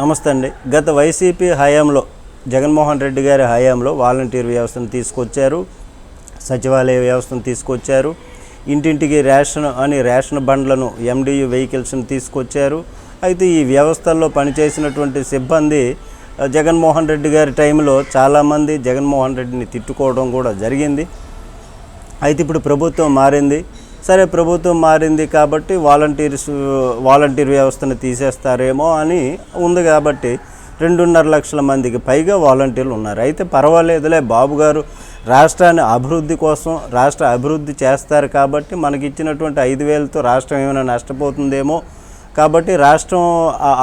నమస్తే అండి. గత వైసీపీ హయాంలో జగన్మోహన్ రెడ్డి గారి హయాంలో వాలంటీర్ వ్యవస్థను తీసుకొచ్చారు సచివాలయ వ్యవస్థను తీసుకొచ్చారు ఇంటింటికి రేషన్ అని రేషన్ బండ్లను ఎండియు వెహికల్స్ని తీసుకొచ్చారు. అయితే ఈ వ్యవస్థల్లో పనిచేసినటువంటి సిబ్బంది జగన్మోహన్ రెడ్డి గారి టైంలో చాలామంది జగన్మోహన్ రెడ్డిని తిట్టుకోవడం కూడా జరిగింది. అయితే ఇప్పుడు ప్రభుత్వం మారింది. సరే ప్రభుత్వం మారింది కాబట్టి వాలంటీర్స్ వాలంటీర్ వ్యవస్థను తీసేస్తారేమో అని ఉంది కాబట్టి రెండున్నర లక్షల మందికి పైగా వాలంటీర్లు ఉన్నారు. అయితే పర్వాలేదులే బాబు గారు రాష్ట్రాన్ని అభివృద్ధి కోసం రాష్ట్ర అభివృద్ధి చేస్తారు కాబట్టి మనకి ఇచ్చినటువంటి ఐదు వేలతో రాష్ట్రం ఏమైనా నష్టపోతుందేమో కాబట్టి రాష్ట్రం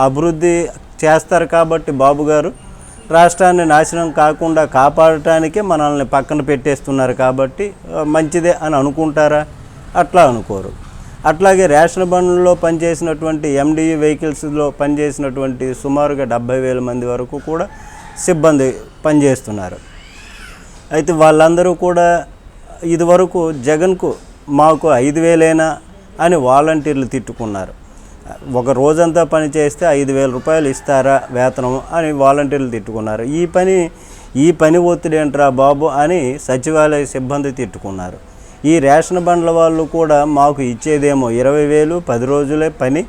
అభివృద్ధి చేస్తారు కాబట్టి బాబు గారు రాష్ట్రాన్ని నాశనం కాకుండా కాపాడటానికే మనల్ని పక్కన పెట్టేస్తున్నారు కాబట్టి మంచిదే అని అనుకుంటారా? అట్లా అనుకోరు. అట్లాగే రేషన్ బండ్లలో పనిచేసినటువంటి ఎండిఈ వెహికల్స్లో పనిచేసినటువంటి సుమారుగా డెబ్బై వేల మంది వరకు కూడా సిబ్బంది పనిచేస్తున్నారు. అయితే వాళ్ళందరూ కూడా ఇదివరకు జగన్కు మాకు ఐదు వేలేనా అని వాలంటీర్లు తిట్టుకున్నారు. ఒక రోజంతా పని చేస్తే ఐదు వేల రూపాయలు ఇస్తారా వేతనం అని వాలంటీర్లు తిట్టుకున్నారు. ఈ పని ఈ పని ఒత్తిడి ఏంట్రా బాబు అని సచివాలయ సిబ్బంది తిట్టుకున్నారు. ఈ రేషన్ బండ్ల వాళ్ళు కూడా మాకు ఇచ్చేదేమో ఇరవై వేలు పది రోజులే పని.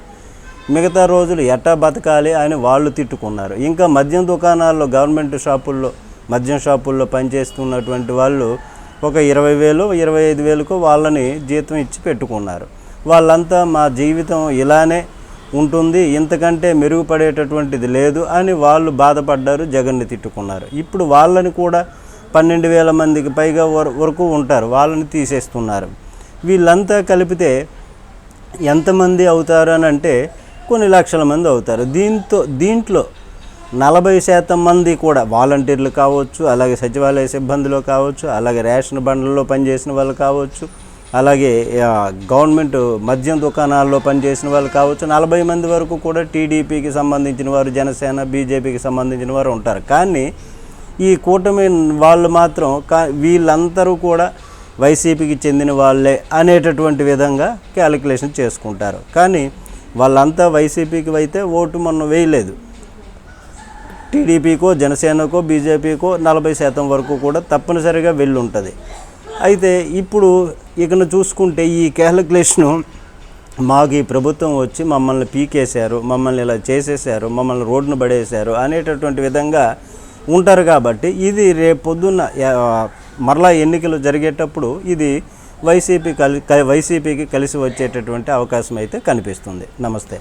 మిగతా రోజులు ఎట్టా బతకాలి అని వాళ్ళు తిట్టుకున్నారు. ఇంకా మద్యం దుకాణాల్లో గవర్నమెంట్ షాపుల్లో మద్యం షాపుల్లో పనిచేస్తున్నటువంటి వాళ్ళు ఒక ఇరవై వేలు ఇరవై ఐదు వేలకు వాళ్ళని జీతం ఇచ్చి పెట్టుకున్నారు. వాళ్ళంతా మా జీవితం ఇలానే ఉంటుంది ఇంతకంటే మెరుగుపడేటటువంటిది లేదు అని వాళ్ళు బాధపడ్డారు జగన్ని తిట్టుకున్నారు. ఇప్పుడు వాళ్ళని కూడా పన్నెండు వేల మందికి పైగా వరకు ఉంటారు. వాళ్ళని తీసేస్తున్నారు. వీళ్ళంతా కలిపితే ఎంతమంది అవుతారు అని అంటే కొన్ని లక్షల మంది అవుతారు. దీంతో దీంట్లో నలభై శాతం మంది కూడా వాలంటీర్లు కావచ్చు అలాగే సచివాలయ సిబ్బందిలో కావచ్చు అలాగే రేషన్ బండ్లలో పనిచేసిన వాళ్ళు కావచ్చు అలాగే గవర్నమెంట్ మద్యం దుకాణాల్లో పనిచేసిన వాళ్ళు కావచ్చు నలభై మంది వరకు కూడా టీడీపీకి సంబంధించిన వారు జనసేన బీజేపీకి సంబంధించిన వారు ఉంటారు. కానీ ఈ కూటమి వాళ్ళు మాత్రం కా వీళ్ళందరూ కూడా వైసీపీకి చెందిన వాళ్ళే అనేటటువంటి విధంగా క్యాలిక్యులేషన్ చేసుకుంటారు. కానీ వాళ్ళంతా వైసీపీకి అయితే ఓటు మొన్న వేయలేదు. టీడీపీకో జనసేనకో బీజేపీకో నలభై శాతం వరకు కూడా తప్పనిసరిగా వెళ్ళి ఉంటుంది అయితే ఇప్పుడు ఇకను చూసుకుంటే ఈ క్యాలిక్యులేషను మాకు ఈ ప్రభుత్వం వచ్చి మమ్మల్ని పీకేశారు మమ్మల్ని ఇలా చేసేసారు మమ్మల్ని రోడ్డును పడేశారు అనేటటువంటి విధంగా ఉంటారు కాబట్టి ఇది రేపు పొద్దున్న మరలా ఎన్నికలు జరిగేటప్పుడు ఇది వైసీపీ కలి వైసీపీకి కలిసి వచ్చేటటువంటి అవకాశం అయితే కనిపిస్తుంది. నమస్తే.